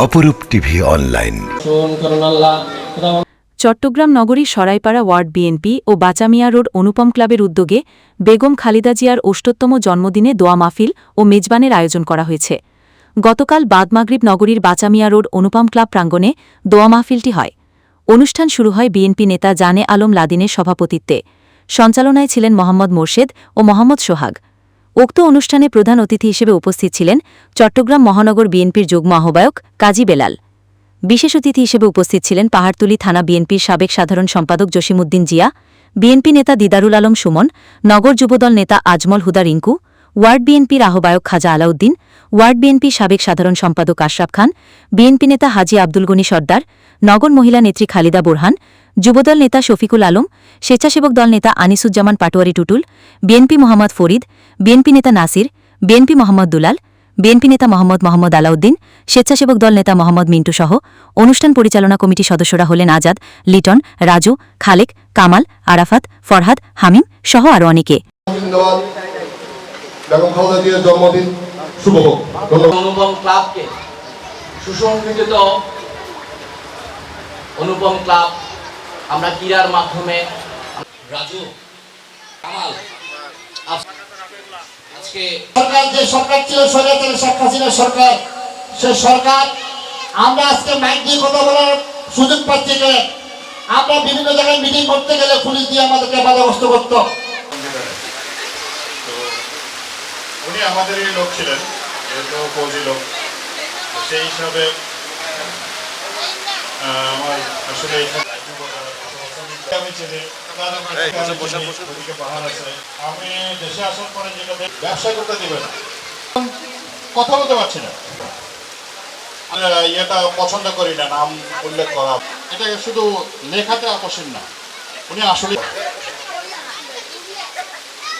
অপরূপ TV online. Chittagong নগরী Saraipara ward BNP ও বাচামিয়া রোড অনুপম ক্লাবের উদ্যোগে বেগম খালিদা জিয়ার অষ্টোত্তম জন্মদিনে দোয়া মাহফিল ও মেজবানের আয়োজন করা হয়েছে। গতকাল বাদমাগরিব নগরীর বাচামিয়া রোড অনুপম ক্লাব প্রাঙ্গণে দোয়া মাহফিলটি হয়। অনুষ্ঠান শুরু হয় বিএনপি নেতা জানে আলম লাদিনের সভাপতিত্বে। সঞ্চালনায় ছিলেন মোহাম্মদ মোর্শেদ ও মোহাম্মদ সোহাগ। উক্ত অনুষ্ঠানে প্রধান অতিথি হিসেবে উপস্থিত ছিলেন চট্টগ্রাম মহানগর বিএনপির যুগ্ম আহ্বায়ক কাজী বেলাল। বিশেষ অতিথি হিসেবে উপস্থিত ছিলেন পাহাড়তলী থানা বিএনপির সাবেক সাধারণ সম্পাদক জসিমুদ্দিন জিয়া, বিএনপি নেতা দিদারুল আলম সুমন, নগর যুবদল নেতা আজমল হুদা রিঙ্কু, ওয়ার্ড বিএনপির আহ্বায়ক খাজা আলাউদ্দিন, ওয়ার্ড বিএনপি সাবেক সাধারণ সম্পাদক আশরাফ খান, বিএনপি নেতা হাজি আব্দুল গনি সর্দার, নগর মহিলা নেত্রী খালিদা বোরহান যুবদল নেতা শফিকুল আলম স্বেচ্ছাসেবক দল নেতা আনিসুজ্জামান পাটোয়ারি টুটুল বিএনপি মোহাম্মদ ফরিদ বিএনপি নেতা নাসির বিএনপি মোহাম্মদ দুলাল বিএনপি নেতা মোহাম্মদ মোহাম্মদ আলাউদ্দিন স্বেচ্ছাসেবক দল নেতা মোহাম্মদ মিন্টু সহ অনুষ্ঠান পরিচালনা কমিটির সদস্যরা হলেন আজাদ লিটন রাজু খালেক কামাল আরাফাত ফরহাদ হামিম সহ আরও অনেকে। অনুপম ক্লাব আমরা ক্রীড়ার মাধ্যমে রাজু কামাল আজকে সরকার যে সরকার ছিল স্বৈরাচারী শেখ হাসিনার সরকার সে সরকার আমরা আজকে মাইক দিয়ে কথা বলার সুযোগ পাচ্ছি যে আমরা বিভিন্ন জায়গায় মিটিং করতে গেলে পুলিশ দিয়ে আমাদেরকে বাধাগ্রস্ত করতো। উনি আমাদেরই লোক ছিলেন যেহেতু ফৌজি লোক। সেই হিসাবে আমার আসলে আমি চিনি তার আমি চিনি, ওদিকে পাহাড় আছে। আমি দেশে আসার পরে যেটা ব্যবসা করতে দিবে না। কথা বলতে পারছি না। ইয়েটা পছন্দ করি না নাম উল্লেখ করা। এটা শুধু লেখাতে আকর্ষণ না। উনি আসলে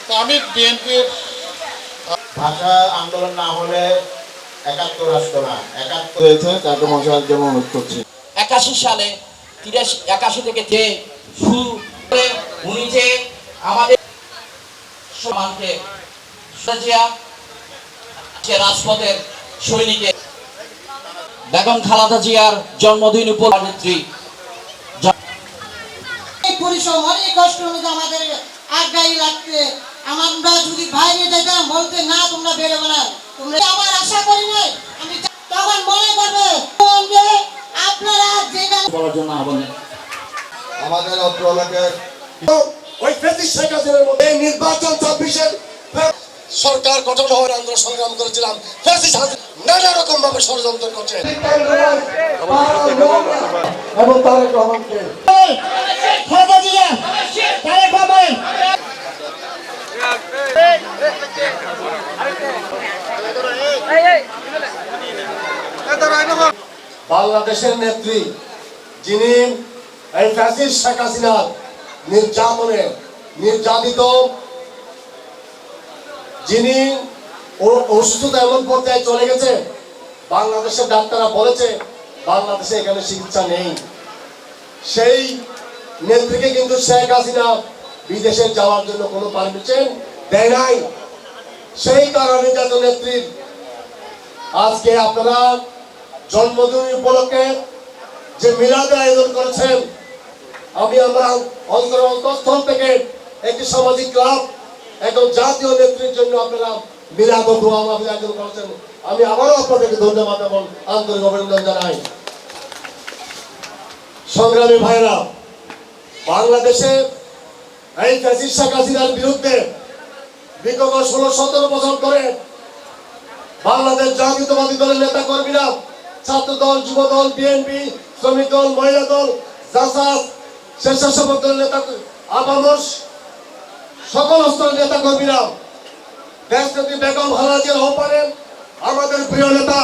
তো আমি বিএনপির ভাষা আন্দোলন না হলে একাত্তর আসতো না। একাত্তর হয়েছে তাকে মশার জন্য অনুরোধ করছি। একাশি সালে তিরাশি একাশি থেকে উনি যে আমাদের সমানকে রাজপথের সৈনিকে বেগম খালাদা জিয়ার জন্মদিন উপনেত্রী পরিশ্রম অনেক কষ্ট হতো আমাদের আগাই লাগতে। আমরা যদি বাইরে যেতাম বলতে না তোমরা বেরোবে না। তোমরা আমার আশা করি নাই। আমি তখন মনে করবে আপনারা যেটা করার জন্য আহ্বান আমাদের অত্র এলাকায় ওই ফেসিস শেখ হাসিনার মধ্যে নির্বাচন চব্বিশের সরকার গঠন হওয়ার আন্দোলন সংগ্রাম করেছিলাম। নানা রকম ভাবে ষড়যন্ত্র করছে। বাংলাদেশের নেত্রী যিনি এই ফ্যাসিস্ট শেখ হাসিনার নির্যাতনে নির্যাতিত যিনি অসুস্থতা এমন পর্যায়ে চলে গেছে, বাংলাদেশের ডাক্তাররা বলেছে বাংলাদেশে এখানে চিকিৎসা নেই। সেই নেত্রীকে কিন্তু শেখ হাসিনা বিদেশে যাওয়ার জন্য কোনো পারমিশন দেয় নাই। সেই কারণে যাতে নেত্রীর আজকে আপনারা জন্মদিন উপলক্ষে যে মিলাদের আয়োজন করেছেন আমি আমরা অন্তর অন্তঃস্থল থেকে একটি সামাজিক ক্লাব একদম জাতীয় নেত্রীর জন্য আপনারা মিলাদ ও দোয়া মাহফিল আয়োজন করেছেন। আমি আবারও আপনাদেরকে ধন্যবাদ এবং আন্তরিক অভিনন্দন জানাই। সংগ্রামী ভাইরা বাংলাদেশে এই শেখ হাসিনার বিরুদ্ধে বিগত ষোলো সতেরো বছর ধরে বাংলাদেশ জাতীয়তাবাদী দলের নেতা কর্মীরা ছাত্র দল যুব দল বিএনপি, শ্রমিক দল, মহিলা দল জাসাস স্বেচ্ছাসেবক দলের নেতা আপামর সকল স্তরের নেতা কর্মীরা দেশনেত্রী বেগম খালেদাজির আহ্বানে আমাদের প্রিয় নেতা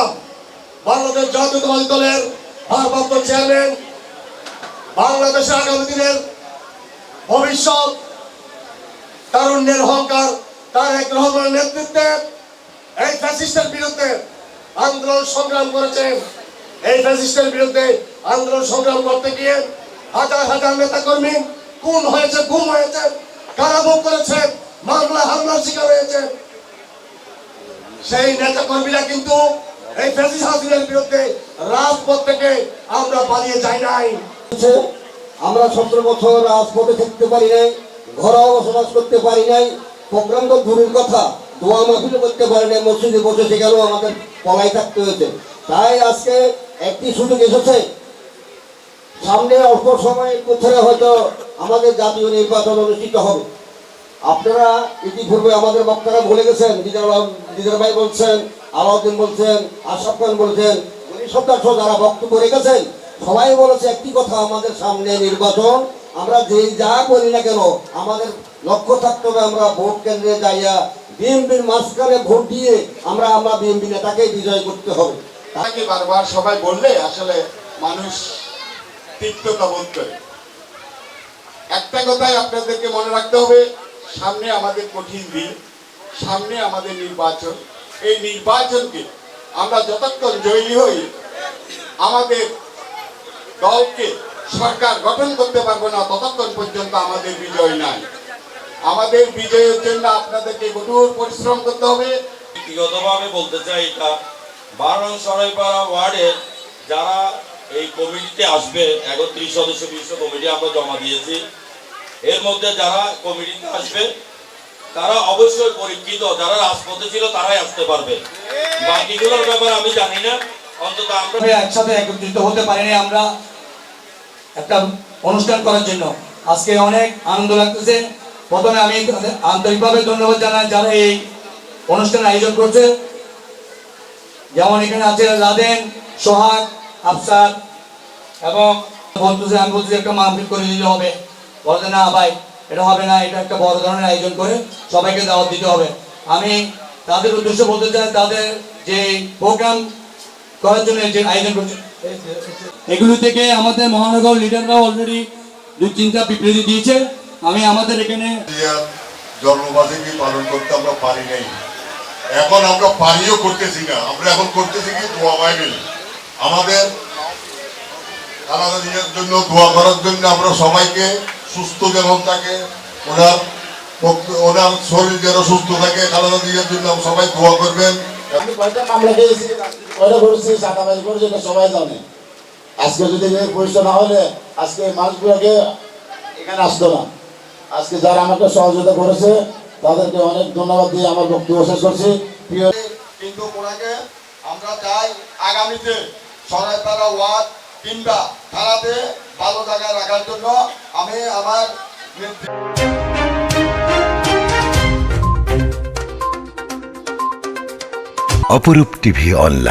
বাংলাদেশ জাতীয়তাবাদী দলের ভারপ্রাপ্ত চেয়ারম্যান বাংলাদেশের আগামী দিনের ভবিষ্যৎ তারুণ্যের অহংকার, তার এক রহমানের নেতৃত্বে এই ফ্যাসিস্টের বিরুদ্ধে আন্দোলন সংগ্রাম করেছেন। এই ফ্যাসিস্টের বিরুদ্ধে আন্দোলন সংগ্রাম করতে গিয়ে হাজার হাজার নেতা কর্মী খুন হয়েছে, গুম হয়েছে কারাভোগ করেছে, মামলা, হামলার শিকার হয়েছে। সেই নেতা কর্মীরা কিন্তু এই ফ্যাসিস হাসিনার বিরুদ্ধে রাজপথ থেকে আমরা পালিয়ে যাই নাই। আমরা সতেরো বছর রাজপথে থাকতে পারি নাই ঘরেও বসবাস করতে পারি নাই, প্রোগ্রাম তো দূরের কথা, দোয়া মাহফিল করতে পারি নাই, মসজিদে বসে সেখানেও আমাদের পলাই থাকতে হয়েছে। তাই আজকে একটি সুযোগ এসেছে সামনে অল্প সময়ের মধ্যে হয়তো আমাদের জাতীয় নির্বাচন অনুষ্ঠিত হবে। আপনারা ইতিপূর্বে আমাদের বক্তারা বলে গেছেন দিদার ভাই বলছেন, আলাউদ্দিন বলছেন, আশরাফ খান বলছেন শতাংশ যারা বক্তব্য রেখেছেন, সবাই বলেছে একটি কথা, আমাদের সামনে নির্বাচন, আমরা যে যা করি না কেন, আমাদের লক্ষ্য থাকতে হবে আমরা ভোট কেন্দ্রে যাইয়া বিএনপির মাঝখানে ভোট দিয়ে আমরা আমরা বিএনপি নেতাকে বিজয় করতে হবে। তাকে বারবার সবাই বললে, আসলে মানুষ তিক্ততা বোধ করে। একটা কথাই আপনাদেরকে মনে রাখতে হবে, সামনে আমাদের কঠিন দিন, সামনে আমাদের নির্বাচন। এই নির্বাচনকে আমরা যতক্ষণ জয়ী হই, আমাদের দলকে সরকার গঠন করতে পারব না, ততক্ষণ পর্যন্ত আমাদের বিজয় নাই। আমাদের বিজয়ের জন্য আপনাদেরকে কঠোর পরিশ্রম করতে হবে। ব্যক্তিগতভাবে বলতে চাই এটা, বারণ সরাইপাড়া ওয়ার্ডের যারা এই কমিটিতে আসবে একত্রিশ সদস্য বিশিষ্ট কমিটি আমরা জমা দিয়েছি। এর মধ্যে যারা কমিটিতে আসবে, তারা অবশ্যই পরীক্ষিত, যারা রাজপথে ছিল তারাই আসতে পারবে। বাকিগুলোর ব্যাপারে আমি জানি না, অন্তত আমরা একসাথে একত্রিত হতে পারিনি আমরা একটা অনুষ্ঠান করার জন্য। আজকে অনেক আনন্দ লাগতেছে। প্রথমে আমি আন্তরিকভাবে ধন্যবাদ জানাই যারা এই অনুষ্ঠান আয়োজন করছে। যেমন এখানে আছে লাদেন সোহাগ আফসার এবং বলতেছে, আমি বলতেছি, একটা মাহফিল করে দিতে হবে। বলতে না ভাই, এটা হবে না, এটা একটা বড় ধরনের আয়োজন করে সবাইকে দাওয়াত দিতে হবে। আমি তাদের উদ্দেশ্যে বলতে চাই, তাদের যে প্রোগ্রাম করার জন্য যে আয়োজন করছে, এগুলো থেকে আমাদের মহানগর লিডাররা অলরেডি দুই তিনটা বিবৃতি দিয়েছে। আমি আমাদের এখানে জিয়ার জন্মবার্ষিকী পালন করতে আমরা পারি নাই? এখন আমরা পারিও করতেছি না। আমরা এখন করতেছি কি, দোয়া মাইবিল আমাদের খালাদা জিয়ার জন্য দোয়া করার জন্য আমরা সবাইকে সুস্থ যেন থাকে ওনার ওনার শরীর যেন সুস্থ থাকে খালাদা জিয়ার জন্য সবাই দোয়া করবেন। আমি কয়টা মামলা খেয়েছি? কয়টা করেছি? চাঁদাবাজি করেছি এটা সবাই জানে। আজকে যদি পরিচয় না হলে আজকে মানুষগুলোকে এখানে আসতো না। আজকে যারা আমাকে সহযোগিতা করেছে তাদেরকে অনেক ধন্যবাদ দিয়ে আমার বক্তব্য শেষ করছি। কিন্তু ওনাকে আমরা চাই আগামীতে সরাইপাড়া ওয়ার্ড কিংবা থানাতে ভালো জায়গায় রাখার জন্য আমি আমার অপরূপ টিভি অনলাইন।